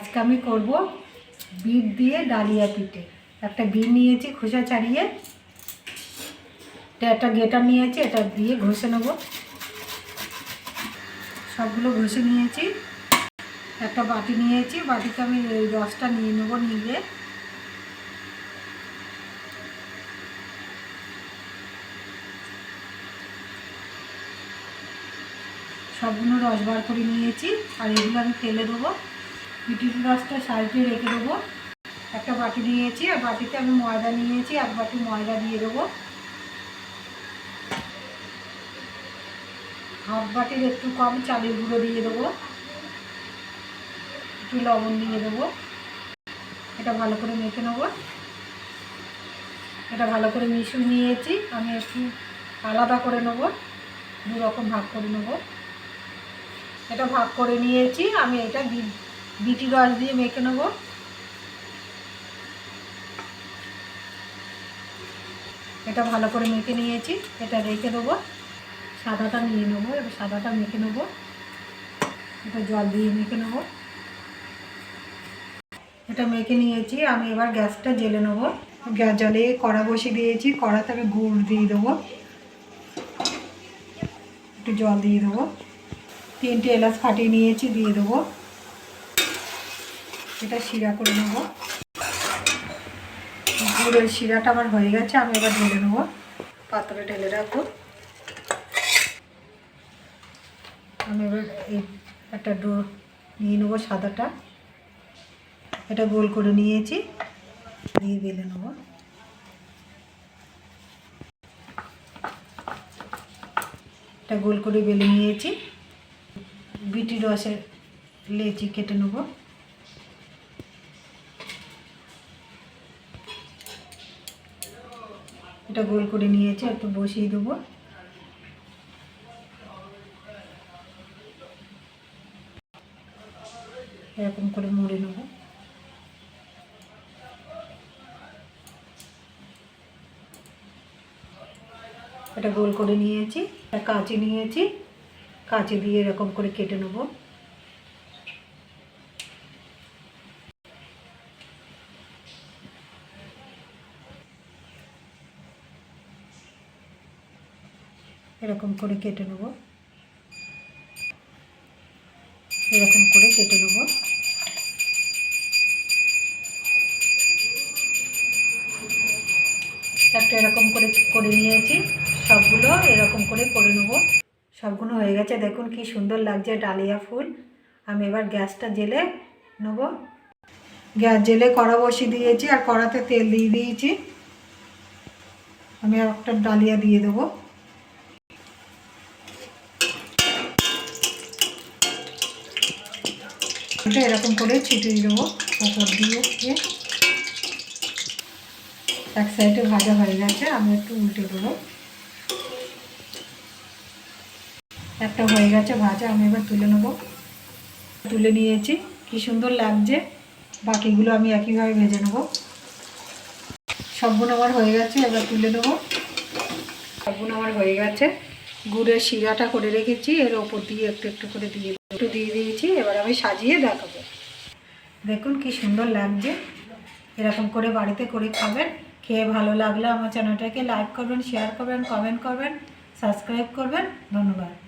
আজকে আমি করব বিট দিয়ে ডালিয়া পিঠে। একটা বিট নিয়েছি খোসা ছাড়িয়ে। এটা একটা গেটার নিয়েছি, এটা দিয়ে ঘষে নেব। সবগুলো ঘষে নিয়েছি। একটা বাটি নিয়েছি, বাটিতে আমি এই রসটা নিয়ে নেব নিয়ে। সবগুলো রস বার করে নিয়েছি, আর এগুলো আমি ফেলে দেবো। পিটির রসটা সাইডে রেখে দেবো। একটা বাটি নিয়েছি, আর বাটিতে আমি ময়দা নিয়েছি, এক বাটি ময়দা দিয়ে দেবো। হাফ বাটির একটু কম চালের গুঁড়ো দিয়ে দেবো। একটু লবণ দিয়ে দেবো। এটা ভালো করে মেখে নেব। এটা ভালো করে মিশিয়ে নিয়েছি। আমি একটু আলাদা করে নেব। দু রকম ভাগ করে নেব। এটা ভাগ করে নিয়েছি। আমি এটা বি- বিটি রস দিয়ে মেখে নেব। এটা ভালো করে মেখে নিয়েছি, এটা রেখে দেবো। সাদাটা নিয়ে নেব, এবার সাদাটা মেখে নেব। এটা জল দিয়ে মেখে নেব। এটা মেখে নিয়েছি, আমি এবার গ্যাসটা জেলে নেব। গ্যাস জলে কড়া বসিয়ে দিয়েছি, কড়াতে আমি গুড় দিয়ে দেবো। একটু জল দিয়ে দেবো। তিনটে এলাচ ফাটিয়ে নিয়েছি, দিয়ে দেবো। এটা শিরা করে নেব। গুড়ের শিরাটা আমার হয়ে গেছে, আমি এবার ঢেলে নেব। পাত্রে ঢেলে রাখব। আমি এবার এই একটা ডো নিয়ে নেব সাদাটা। এটা গোল করে নিয়েছি দিয়ে বেলে নেব। এটা গোল করে বেলে নিয়েছি। বিটি রসের লেচি কেটে নেব। এটা গোল করে নিয়েছি, একটু বসিয়ে দেবো। এরকম করে মুড়ে নেব। এটা গোল করে নিয়েছি কাঁচি নিয়েছি। কাঁচি দিয়ে এরকম করে কেটে নেব। এরকম করে কেটে নেব। এরকম করে কেটে নেব। একটা এরকম করে করে নিয়েছি, সবগুলো এরকম করে করে নেব। সবগুলো হয়ে গেছে, দেখুন কি সুন্দর লাগছে ডালিয়া ফুল। আমি এবার গ্যাসটা জেলে নেব। গ্যাস জেলে কড়া বসিয়ে দিয়েছি আর কড়াতে তেল দিয়ে দিয়েছি। আমি একটা ডালিয়া দিয়ে দেবো। এটা এরকম করে ছিটিয়ে দেবো, ওপর দিয়ে দিয়ে এক সাইডে ভাজা হয়ে গেছে, আমি একটু উল্টে দেবো। একটা হয়ে গেছে ভাজা, আমি এবার তুলে নেব। তুলে নিয়েছি, কি সুন্দর লাগছে। বাকিগুলো আমি একইভাবে ভেজে নেব। সবগুলো আমার হয়ে গেছে, এবার তুলে নেব। সবগুলো আমার হয়ে গেছে। গুড়ের শিরাটা করে রেখেছি, এর ওপর দিয়ে একটু একটু করে দিয়ে একটু দিয়ে দিয়েছি, এবার আমি সাজিয়ে দেখাবো। দেখুন কি সুন্দর লাগছে। এরকম করে বাড়িতে করে খাবেন। খেয়ে ভালো লাগলে আমার চ্যানেলটাকে লাইক করবেন, শেয়ার করবেন, কমেন্ট করবেন, সাবস্ক্রাইব করবেন। ধন্যবাদ।